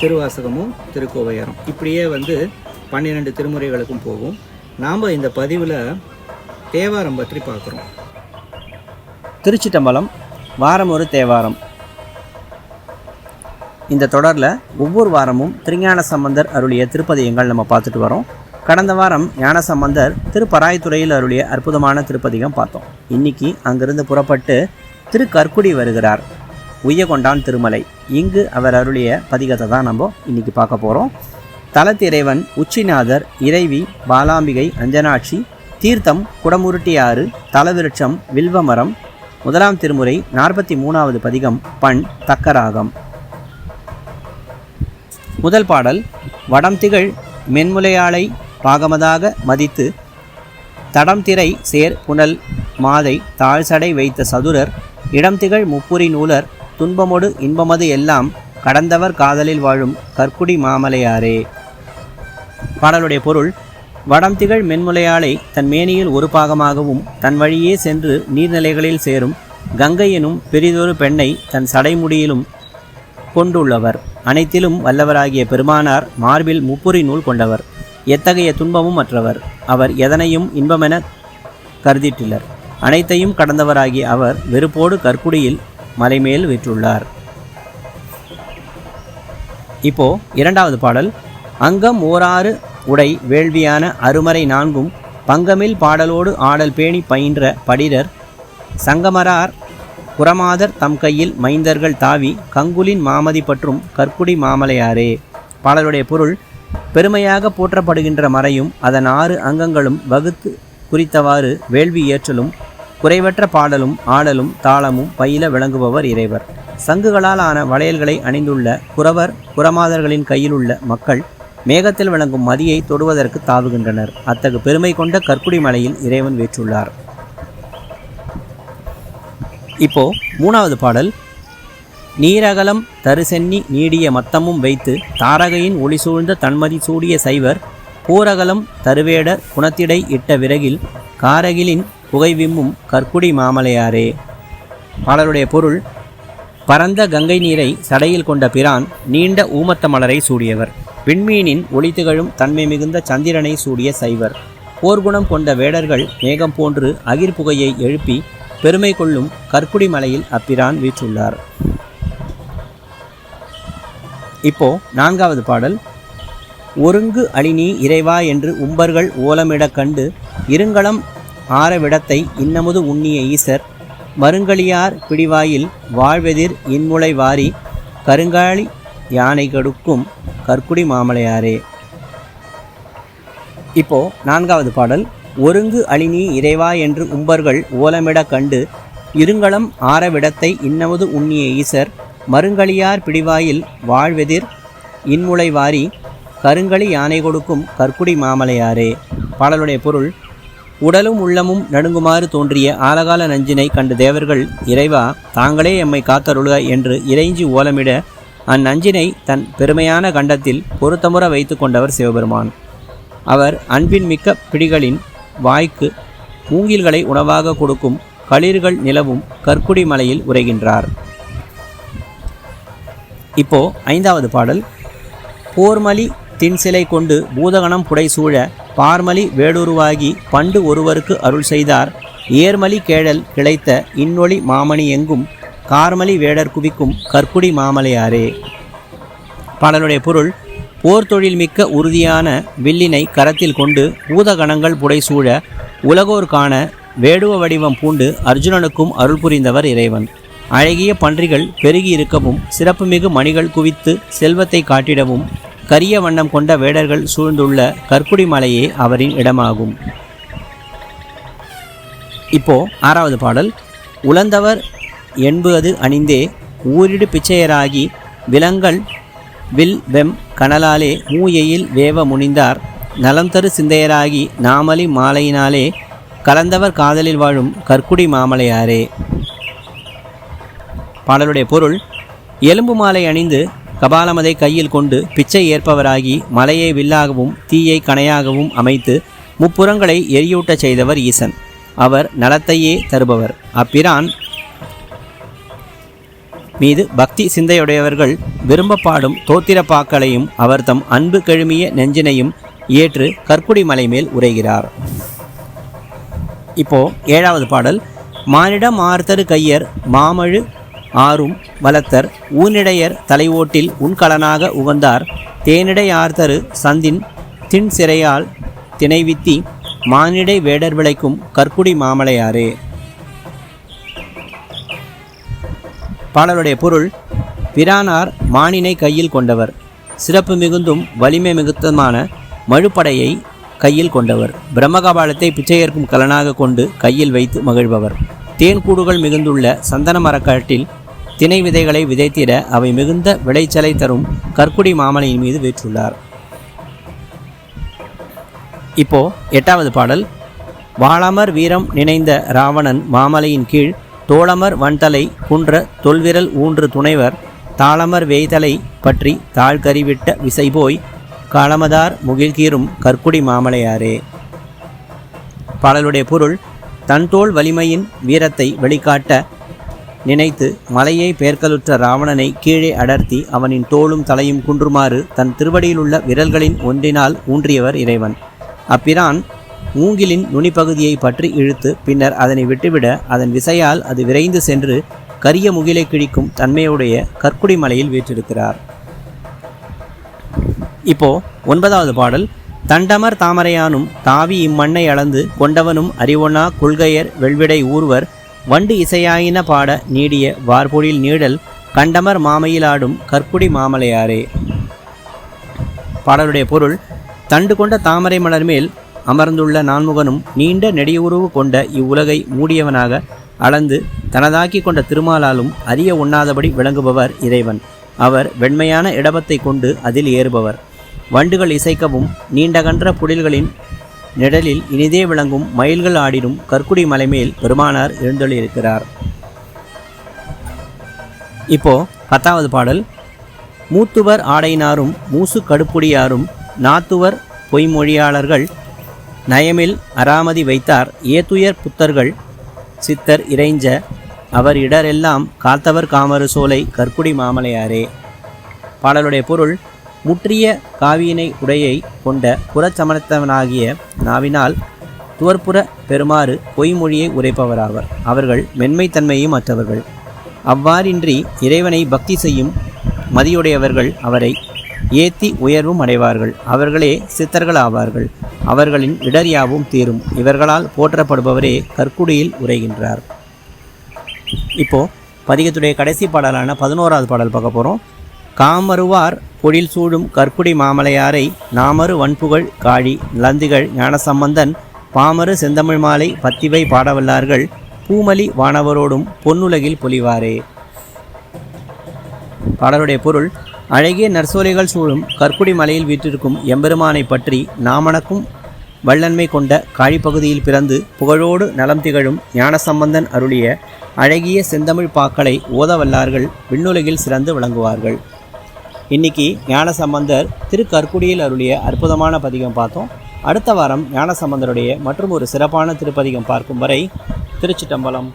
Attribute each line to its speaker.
Speaker 1: திருவாசகமும் திருக்கோவையாரம். இப்படியே வந்து பன்னிரெண்டு திருமுறைகளுக்கும் போகும். நாம் இந்த பதிவில் தேவாரம் பற்றி பார்க்குறோம். திருச்சிட்டம்பலம் வாரம் ஒரு தேவாரம். இந்த தொடரில் ஒவ்வொரு வாரமும் திருஞான சம்பந்தர் அருளிய திருப்பதிகங்கள் நம்ம பார்த்துட்டு வரோம். கடந்த வாரம் ஞான சம்பந்தர் திருப்பராய்த்துறையில் அருளிய அற்புதமான திருப்பதிகம் பார்த்தோம். இன்னைக்கு அங்கிருந்து புறப்பட்டு திரு கற்குடி வருகிறார். உய்யகொண்டான் திருமலை. இங்கு அவர் அருளிய பதிகத்தை தான் நம்ம இன்னைக்கு பார்க்க போகிறோம் தலத்திறைவன் உச்சிநாதர் இறைவி பாலாம்பிகை அஞ்சனாட்சி தீர்த்தம் குடமுருட்டியாறு தலவிருட்சம் வில்வமரம் முதலாம் திருமுறை நாற்பத்தி மூணாவது பதிகம் பண் தக்கராகம். முதல் பாடல் வடம் திகழ் மென்முலையாளை பாகமதாக மதித்து தடம் திரை சேர் புனல் மாதை தாழ்சடை வைத்த சதுரர் இடம் திகழ் முப்புரி நூலர் துன்பமொடு இன்பமது எல்லாம் கடந்தவர் காதலில் வாழும் கற்குடி மாமலையாரே. பாடலுடைய பொருள் வடம் திகழ் மென்முலையாளை தன் மேனியில் ஒரு பாகமாகவும் தன் வழியே சென்று நீர்நிலைகளில் சேரும் கங்கை எனும் பெரிதொரு பெண்ணை தன் சடைமுடியிலும் கொண்டுள்ளவர். அனைத்திலும் வல்லவராகிய பெருமானார் மார்பில் முப்புரி நூல் கொண்டவர். எத்தகைய துன்பமும் மற்றவர் அவர் எதனையும் இன்பமென கருதிட்டுள்ளர் அனைத்தையும் கடந்தவராகிய அவர் வெறுப்போடு கற்குடியில் மலைமேல் விற்றுள்ளார். இப்போ இரண்டாவது பாடல். அங்கம் ஓராறு உடை வேள்வியான அருமறை நான்கும் பங்கமில் பாடலோடு ஆடல் பேணி பயின்ற படிரர் சங்கமரார் புறமாதர் தம் கையில் மைந்தர்கள் தாவி கங்குலின் மாமதி பற்றும் கற்குடி மாமலையாரே. பாடலுடைய பொருள் பெருமையாக போற்றப்படுகின்ற மறையும் அதன் ஆறு அங்கங்களும் வகுத்து குறித்தவாறு வேள்வி ஏற்றலும் குறைவற்ற பாடலும் ஆடலும் தாளமும் பயில விளங்குபவர் இறைவர். சங்குகளால் ஆன வளையல்களை அணிந்துள்ள குறவர் புறமாதர்களின் கையிலுள்ள மக்கள் மேகத்தில் விளங்கும் மதியை தொடுவதற்கு தாவுகின்றனர். அத்தகு பெருமை கொண்ட கற்குடி மலையில் இறைவன் வேற்றுள்ளார். இப்போ மூணாவது பாடல். நீரகலம் தருசென்னி நீடிய மத்தமும் வைத்து தாரகையின் ஒளி சூழ்ந்த தன்மதி சூடிய சைவர் பூரகலம் தருவேடர் குணத்திடை இட்ட விறகில் காரகிலின் புகைவிம்மும் கற்குடி மாமலையாரே. பாடலுடைய பொருள் பரந்த கங்கை நீரை சடையில் கொண்ட பிரான் நீண்ட ஊமத்த மலரை சூடியவர். விண்மீனின் ஒளி திகழும் தன்மை மிகுந்த சந்திரனை சூடிய சைவர். போர்க்குணம் கொண்ட வேடர்கள் மேகம் போன்று அகிர் புகையை எழுப்பி பெருமை கொள்ளும் கற்குடி மலையில் அப்பிரான் வீற்றுள்ளார். இப்போ நான்காவது பாடல். ஒருங்கு அழினி இறைவா என்று உம்பர்கள் ஓலமிடக் கண்டு இருங்களம் ஆரவிடத்தை இன்னமுது உண்ணிய ஈசர் மருங்களியார் பிடிவாயில் வாழ்வெதிர் இன்முளை வாரி கருங்காலி யானை கடுக்கும் கற்குடி மாமலையாரே. இப்போ நான்காவது பாடல்
Speaker 2: ஒருங்கு அழினி இறைவா என்று உம்பர்கள் ஓலமிட கண்டு இருங்களம் ஆரவிடத்தை இன்னமுது உண்ணிய ஈசர் மருங்களியார் பிடிவாயில் வாழ்வெதிர் இன்முளை வாரி கருங்களி யானை கொடுக்கும் கற்குடி மாமலையாரே. பாடலுடைய பொருள் உடலும் உள்ளமும் நடுங்குமாறு தோன்றிய ஆலகால நஞ்சினை கண்டு தேவர்கள் இறைவா தாங்களே எம்மை காத்தருளுக என்று இறைஞ்சி ஓலமிட அந்நஞ்சினை தன் பெருமையான கண்டத்தில் பொருத்தமுற வைத்து கொண்டவர் சிவபெருமான். அவர் அன்பின் மிக்க பிடிகளின் வாய்க்கு மூங்கில்களை உணவாக கொடுக்கும் களிர்கள் நிலவும் கற்குடி மலையில் உரைகின்றார் இப்போ ஐந்தாவது பாடல். போர்மலி தின்சிலை கொண்டு பூதகணம் புடைசூழ பார்மலி வேடுருவாகி பண்டு ஒருவருக்கு அருள் செய்தார். ஏர்மலி கேழல் கிளைத்த இன்னொளி மாமணி எங்கும் கார்மலி வேடர் குவிக்கும் கற்குடி மாமலையாரே. பாடலுடைய பொருள் போர்த்தொழில் மிக்க உறுதியான வில்லினை கரத்தில் கொண்டு பூதகணங்கள் புடைசூழ உலகோர் காண வேடுவ வடிவம் பூண்டு அர்ஜுனனுக்கும் அருள் புரிந்தவர் இறைவன். அழகிய பன்றிகள் பெருகி இருக்கவும் சிறப்புமிகு மணிகள் குவித்து செல்வத்தை காட்டிடவும் கரிய வண்ணம் கொண்ட வேடர்கள் சூழ்ந்துள்ள கற்குடி மலையே அவரின் இடமாகும். இப்போ ஆறாவது பாடல். உழந்தவர் என்பது அணிந்தே ஊரிடு பிச்சையராகி விலங்கள் வில் வெம் கனலாலே மூயையில் வேவ முனிந்தார். நலம் தரு சிந்தையராகி நாமலி மாலையினாலே கலந்தவர் காதலில் வாழும் கற்குடி மாமலையாரே. பாடலுடைய பொருள் எலும்பு மாலை அணிந்து கபாலமதை கையில் கொண்டு பிச்சை ஏற்பவராகி மலையை வில்லாகவும் தீயை கணையாகவும் அமைத்து முப்புறங்களை எரியூட்டச் செய்தவர் ஈசன். அவர் நலத்தையே தருபவர். அப்பிரான் மீது பக்தி சிந்தையுடையவர்கள் விரும்ப பாடும் தோத்திரப்பாக்களையும் அவர் தம் அன்பு கெழுமிய நெஞ்சினையும் ஏற்று கற்குடி மலை மேல் உரைகிறார் இப்போ ஏழாவது பாடல். மானிடம் ஆர்த்தரு கையர் மாமழு ஆறும் வளத்தர் ஊனிடையர் தலைவோட்டில் உண்கலனாக உகந்தார். தேனிடை ஆர்த்தரு சந்தின் தின் சிறையால் திணைவித்தி மானிடை வேடர் விளைக்கும் கற்குடி மாமலையாரே. பாடலுடைய பொருள் பிரானார் மானினை கையில் கொண்டவர். சிறப்பு மிகுந்தும் வலிமை மிகுத்தமான மழுப்படையை கையில் கொண்டவர். பிரம்மகபாலத்தை பிச்சையேற்கும் கலனாக கொண்டு கையில் வைத்து மகிழ்பவர். தேன்கூடுகள் மிகுந்துள்ள சந்தன மரக்காட்டில் திணை விதைகளை விதைத்திட அவை மிகுந்த விளைச்சலை தரும் கற்குடி மாமலையின் மீது வீற்றுள்ளார். இப்போ எட்டாவது பாடல். வாளமர் வீரம் நினைந்த ராவணன் மாமலையின் கீழ் தோழமர் வன்தலை குன்ற தொல்விரல் ஊன்று துணைவர் தாளமர் வேய்தலை பற்றி தாழ்கறிவிட்ட விசைபோய் காலமதார் முகில்கீரும் கற்குடி மாமலையாரே. பாடலுடைய பொருள் தன் தோள் வலிமையின் வீரத்தை வெளிக்காட்ட நினைத்து மலையை பேர்க்கலுற்ற ராவணனை கீழே அடர்த்தி அவனின் தோளும் தலையும் குன்றுமாறு தன் திருவடியிலுள்ள விரல்களின் ஒன்றினால் ஊன்றியவர் இறைவன். அப்பிரான் மூங்கிலின் நுனிப்பகுதியை பற்றி இழுத்து பின்னர் அதனை விட்டுவிட அதன் விசையால் அது விரைந்து சென்று கரிய முகிலை கிழிக்கும் தன்மையுடைய கற்குடி மலையில் வீற்றிருக்கிறார். இப்போ ஒன்பதாவது பாடல் தண்டமர் தாமரையானும் தாவி இம்மண்ணை அளந்து கொண்டவனும் அறிவொண்ணா கொள்கையர் வெள்விடை ஊர்வர் வண்டு இசையாயின பாட நீடிய வார்பொழில் நீடல் கண்டமர் மாமையிலாடும் கற்குடி மாமலையாரே. பாடலுடைய பொருள் தண்டு கொண்ட தாமரை மலர் மேல் அமர்ந்துள்ள நான்முகனும் நீண்ட நெடியுருவு கொண்ட இவ்வுலகை மூடியவனாக அளந்து தனதாக்கி கொண்ட திருமாலாலும் அறிய உண்ணாதபடி விளங்குபவர் இறைவன். அவர் வெண்மையான இடபத்தை கொண்டு அதில் ஏறுபவர். வண்டுகள் இசைக்கவும் நீண்டகன்ற புடில்களின் நிழலில் இனிதே விளங்கும் மயில்கள் ஆடிடும் கற்குடி மலைமேல் பெருமானார் எழுந்தொழியிருக்கிறார் இப்போ பத்தாவது பாடல். மூத்துவர் ஆடையினாரும் மூசு கடுப்புடியாரும் நாத்துவர் பொய்மொழியாளர்கள் நயமில் அராமதி வைத்தார். ஏத்துயர் புத்தர்கள் சித்தர் இறைஞ்ச அவர் இடரெல்லாம் காத்தவர் காமரு சோலை கற்குடி மாமலையாரே. பாடலுடைய பொருள் முற்றிய காவியினை உடையை கொண்ட புறச்சமணத்தவனாகிய நாவினால் துவர்ப்புற பெறுமாறு பொய்மொழியை உரைப்பவராவர். அவர்கள் மென்மைத்தன்மையும் அற்றவர்கள். அவ்வாறின்றி இறைவனை பக்தி செய்யும் மதியுடையவர்கள் அவரை ஏத்தி உயர்வும் அடைவார்கள். அவர்களே சித்தர்கள் ஆவார்கள் அவர்களின் இடர் யாவும் தீரும். இவர்களால் போற்றப்படுபவரே கற்குடியில் உரைகின்றார். இப்போ பதிகத்துடைய கடைசி பாடலான பதினோராவது பாடல் பார்க்க போகிறோம் காமருவார் பொழில் சூடும் கற்குடி மாமலையாரை நாமரு வன்புகழ் காழி நலந்திகள் ஞானசம்பந்தன் பாமரு செந்தமிழ் மாலை பத்திவை பாடவல்லார்கள் பூமலி வானவரோடும் பொன்னுலகில் பொலிவாரே. பாடலுடைய பொருள் அழகிய நற்சோலைகள் சூழும் கற்குடி மலையில் வீற்றிருக்கும் எம்பெருமானை பற்றி நாமணக்கும் வல்லன்மை கொண்ட காழிப்பகுதியில் பிறந்து புகழோடு நலம் திகழும் ஞானசம்பந்தன் அருளிய அழகிய செந்தமிழ் பாக்களை ஓதவல்லார்கள் விண்ணுலகில் சிறந்து விளங்குவார்கள். இன்னைக்கு ஞானசம்பந்தர் திருக்கற்குடியில் அருளிய அற்புதமான பதிகம் பார்த்தோம். அடுத்த வாரம் ஞானசம்பந்தருடைய மற்றும் ஒரு சிறப்பான திருப்பதிகம் பார்க்கும் வரை திருச்சிட்டம்பலம்.